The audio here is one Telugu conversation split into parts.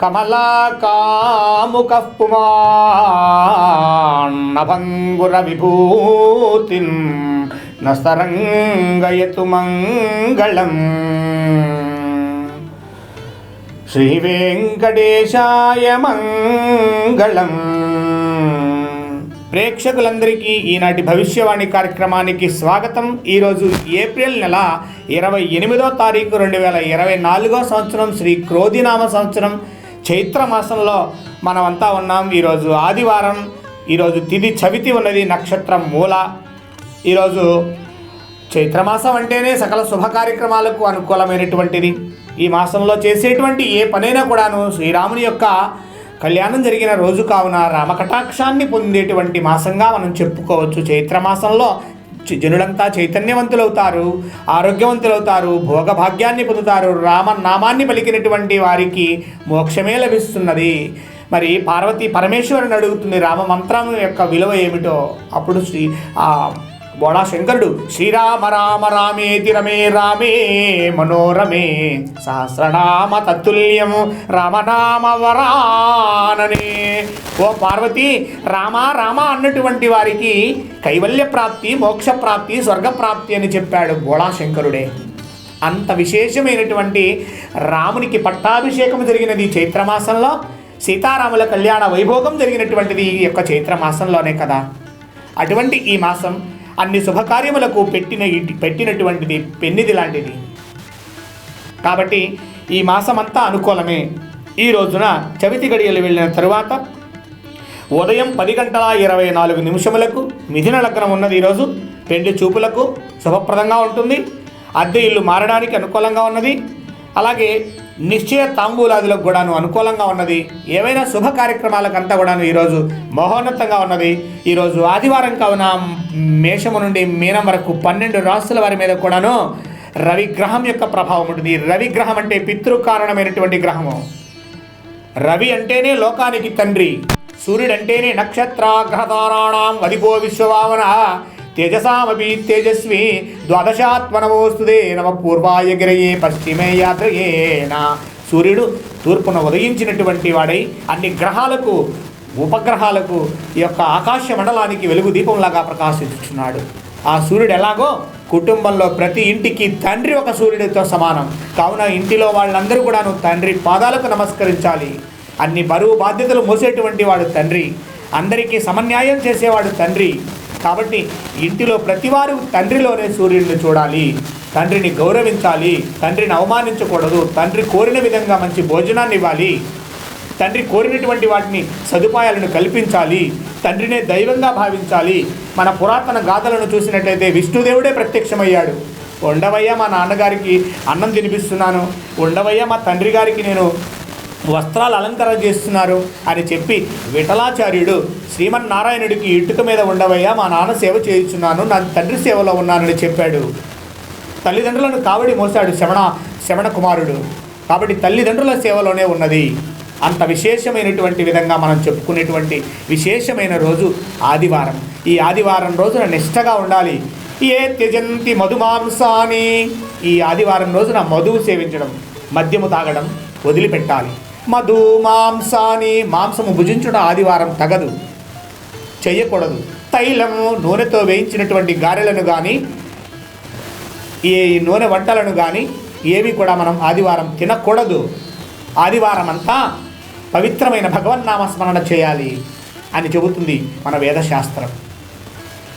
కమలాకాముకః పుమాన్నభంగుర విభూతిం నస్తరంగయతు మంగళం శ్రీ వెంకటేశాయ మంగళం. ప్రేక్షకులందరికీ ఈనాటి భవిష్యవాణి కార్యక్రమానికి స్వాగతం. ఈరోజు ఏప్రిల్ నెల ఇరవై ఎనిమిదో తారీఖు రెండు వేల ఇరవై నాలుగో సంవత్సరం శ్రీ క్రోధినామ సంవత్సరం. చైత్ర మాసంలో మనమంతా ఉన్నాం. ఈరోజు ఆదివారం. ఈరోజు తిది చవితి ఉన్నది నక్షత్రం మూల. ఈరోజు చైత్రమాసం అంటేనే సకల శుభ కార్యక్రమాలకు అనుకూలమైనటువంటిది. ఈ మాసంలో చేసేటువంటి ఏ పనైనా కూడాను శ్రీరాముని యొక్క కళ్యాణం జరిగిన రోజు కావున రామకటాక్షాన్ని పొందేటువంటి మాసంగా మనం చెప్పుకోవచ్చు. చైత్రమాసంలో జనులంతా చైతన్యవంతులవుతారు ఆరోగ్యవంతులవుతారు భోగభాగ్యాన్ని పొందుతారు రామ నామాన్ని పలికినటువంటి వారికి మోక్షమే లభిస్తున్నది. మరి పార్వతి పరమేశ్వరుని అడుగుతుంది రామ మంత్రం యొక్క విలువ ఏమిటో. అప్పుడు శ్రీ బోడా శంకరుడు శ్రీరామ రామ రామేతి రమే రామే మనోరమే సహస్రనామ తత్తుల్యం రామనామ వరాననే. ఓ పార్వతి రామ రామ అన్నటువంటి వారికి కైవల్య ప్రాప్తి మోక్ష ప్రాప్తి స్వర్గప్రాప్తి అని చెప్పాడు బోడా శంకరుడే అంత విశేషమైనటువంటి రామునికి పట్టాభిషేకం జరిగినది చైత్రమాసంలో సీతారాముల కళ్యాణ వైభోగం జరిగినటువంటిది ఈ యొక్క చైత్రమాసంలోనే కదా. అటువంటి ఈ మాసం అన్ని శుభకార్యములకు పెట్టిన పెట్టినటువంటిది పెన్నిది లాంటిది. కాబట్టి ఈ మాసమంతా అనుకూలమే. ఈ రోజున చవితి గడియలు వెళ్ళిన తరువాత ఉదయం పది గంటల ఇరవై నాలుగు నిమిషములకు మిథున లగ్నం ఉన్నది ఈరోజు. పెండి చూపులకు శుభప్రదంగా ఉంటుంది. అద్దె ఇల్లు మారడానికి అనుకూలంగా ఉన్నది. అలాగే నిశ్చయ తాంబూలాదులకు కూడాను అనుకూలంగా ఉన్నది. ఏవైనా శుభ కార్యక్రమాలకంతా కూడాను ఈరోజు మహోన్నతంగా ఉన్నది. ఈరోజు ఆదివారం కావున మేషము నుండి మీనం వరకు పన్నెండు రాసుల వారి మీద కూడాను రవిగ్రహం యొక్క ప్రభావం ఉంటుంది. ఈ రవిగ్రహం అంటే పితృకారణమైనటువంటి గ్రహము. రవి అంటేనే లోకానికి తండ్రి. సూర్యుడంటేనే నక్షత్ర గ్రహతారాణం తేజసామీ తేజస్వి ద్వాదశాత్మనమోస్తుదే నమ పూర్వాయ గిరయే పశ్చిమే యాత్రయేన సూర్యుడు తూర్పున ఉదయించినటువంటి వాడై అన్ని గ్రహాలకు ఉపగ్రహాలకు ఈ యొక్క ఆకాశ మండలానికి వెలుగు దీపంలాగా ప్రకాశిస్తున్నాడు ఆ సూర్యుడు ఎలాగో కుటుంబంలో ప్రతి ఇంటికి తండ్రి ఒక సూర్యుడితో సమానం. కావున ఇంటిలో వాళ్ళందరూ కూడాను తండ్రి పాదాలకు నమస్కరించాలి. అన్ని బరువు బాధ్యతలు మోసేటువంటి వాడు తండ్రి. అందరికీ సమన్యాయం చేసేవాడు తండ్రి. కాబట్టి ఇంటిలో ప్రతివారు తండ్రిలోనే సూర్యుడిని చూడాలి తండ్రిని గౌరవించాలి తండ్రిని అవమానించకూడదు తండ్రి కోరిన విధంగా మంచి భోజనాన్ని ఇవ్వాలి తండ్రి కోరినటువంటి వాటిని సదుపాయాలను కల్పించాలి తండ్రినే దైవంగా భావించాలి. మన పురాతన గాథలను చూసినట్లయితే విష్ణుదేవుడే ప్రత్యక్షమయ్యాడు. ఉండవయ్య మా నాన్నగారికి అన్నం తినిపిస్తున్నాను ఉండవయ్య మా తండ్రి గారికి నేను వస్త్రాలు అలంకరణ చేస్తున్నారు అని చెప్పి విఠలాచార్యుడు శ్రీమన్నారాయణుడికి ఇటుక మీద ఉండవయ్యా మా నాన్న సేవ చేయుచున్నాను నా తండ్రి సేవలో ఉన్నానని చెప్పాడు. తల్లిదండ్రులను కావడి మోసాడు శమణ శమణ కుమారుడు. కాబట్టి తల్లిదండ్రుల సేవలోనే ఉన్నది. అంత విశేషమైనటువంటి విధంగా మనం చెప్పుకునేటువంటి విశేషమైన రోజు ఆదివారం. ఈ ఆదివారం రోజున నిష్టగా ఉండాలి. ఏ త్యజంతి మధుమాంసాని. ఈ ఆదివారం రోజున మధువు సేవించడం మద్యము తాగడం వదిలిపెట్టాలి. మధు మాంసాని మాంసము భుజించడం ఆదివారం తగదు. చేయకూడదు. తైలము నూనెతో వేయించినటువంటి గారెలను కానీ ఈ నూనె వంటలను కానీ ఏవి కూడా మనం ఆదివారం తినకూడదు. ఆదివారం అంతా పవిత్రమైన భగవన్నామ స్మరణ చేయాలి అని చెబుతుంది మన వేదశాస్త్రం.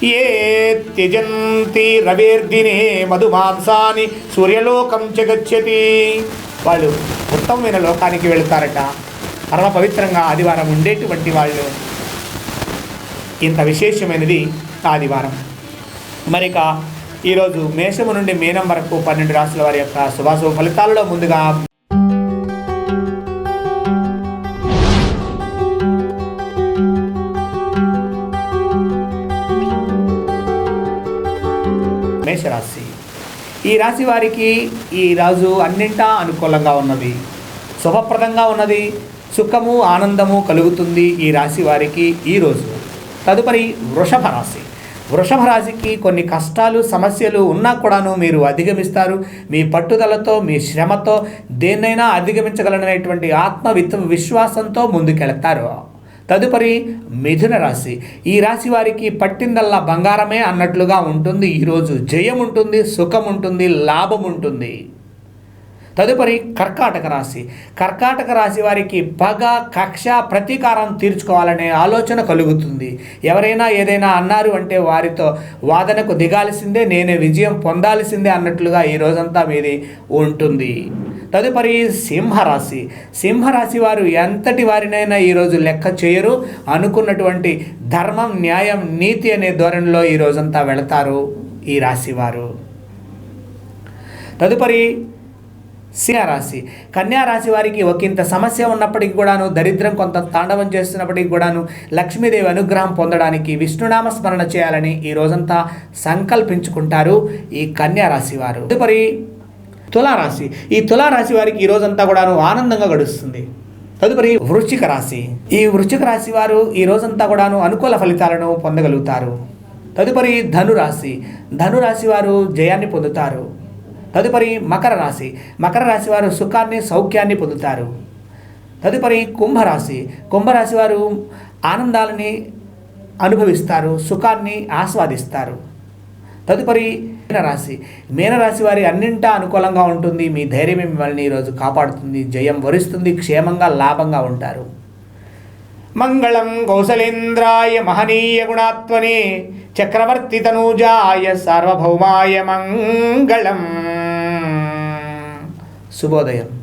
ఏ త్యజంతి రవేర్దినే మధుమాంసాని సూర్యలోకం చెగచ్చతి వాళ్ళు ఉత్తమమైన లోకానికి వెళుతారట. పరమ పవిత్రంగా ఆదివారం ఉండేటువంటి వాళ్ళు. ఇంత విశేషమైనది ఆదివారం. మరిక ఈరోజు మేషము నుండి మీనం వరకు పన్నెండు రాసుల వారి యొక్క శుభాశుభ ఫలితాలలో ముందుగా మేషరాశి. ఈ రాశి వారికి ఈ రాజు అన్నింటా అనుకూలంగా ఉన్నది. శుభప్రదంగా ఉన్నది. సుఖము ఆనందము కలుగుతుంది ఈ రాశి వారికి ఈరోజు తదుపరి వృషభ రాశి. వృషభ రాశికి కొన్ని కష్టాలు సమస్యలు ఉన్నా కూడాను మీరు అధిగమిస్తారు. మీ పట్టుదలతో మీ శ్రమతో దేన్నైనా అధిగమించగలననేటువంటి ఆత్మ విశ్వాసంతో ముందుకెళ్తారు. తదుపరి మిథున రాశి. ఈ రాశి వారికి పట్టిందల్లా బంగారమే అన్నట్లుగా ఉంటుంది. ఈరోజు జయం ఉంటుంది సుఖం ఉంటుంది లాభం ఉంటుంది. తదుపరి కర్కాటక రాశి. కర్కాటక రాశి వారికి పగ కక్ష ప్రతీకారం తీర్చుకోవాలనే ఆలోచన కలుగుతుంది. ఎవరైనా ఏదైనా అన్నారు అంటే వారితో వాదనకు దిగాల్సిందే నేనే విజయం పొందాల్సిందే అన్నట్లుగా ఈ రోజంతా మీది ఉంటుంది. తదుపరి సింహరాశి. సింహరాశి వారు ఎంతటి వారినైనా ఈరోజు లెక్క చేయరు. అనుకున్నటువంటి ధర్మం న్యాయం నీతి అనే ధోరణిలో ఈ రోజంతా వెళతారు ఈ రాశి వారు. తదుపరి సింహరాశి. కన్యారాశి వారికి ఒకంత సమస్య ఉన్నప్పటికీ కూడాను దరిద్రం కొంత తాండవం చేస్తున్నప్పటికీ కూడాను లక్ష్మీదేవి అనుగ్రహం పొందడానికి విష్ణునామ స్మరణ చేయాలని ఈ రోజంతా సంకల్పించుకుంటారు ఈ కన్యారాశి వారు. తదుపరి తులారాశి. ఈ తులారాశి వారికి ఈ రోజంతా కూడాను ఆనందంగా గడుస్తుంది. తదుపరి వృశ్చిక రాశి. ఈ వృశ్చిక రాశి వారు ఈ రోజంతా కూడాను అనుకూల ఫలితాలను పొందగలుగుతారు. తదుపరి ధనురాశి. ధనురాశి వారు జయాన్ని పొందుతారు. తదుపరి మకర రాశి. మకర రాశి వారు సుఖాన్ని సౌఖ్యాన్ని పొందుతారు. తదుపరి కుంభరాశి. కుంభరాశి వారు ఆనందాలని అనుభవిస్తారు సుఖాన్ని ఆస్వాదిస్తారు. తదుపరి మీనరాశి. మీనరాశి వారి అన్నింటా అనుకూలంగా ఉంటుంది. మీ ధైర్యం మిమ్మల్ని ఈరోజు కాపాడుతుంది. జయం వరిస్తుంది. క్షేమంగా లాభంగా ఉంటారు. మంగళం కౌశలేంద్రాయ మహనీయ గుణాత్మనే చక్రవర్తి తనూజాయ సార్వభౌమాయ మంగళం. శుభోదయం.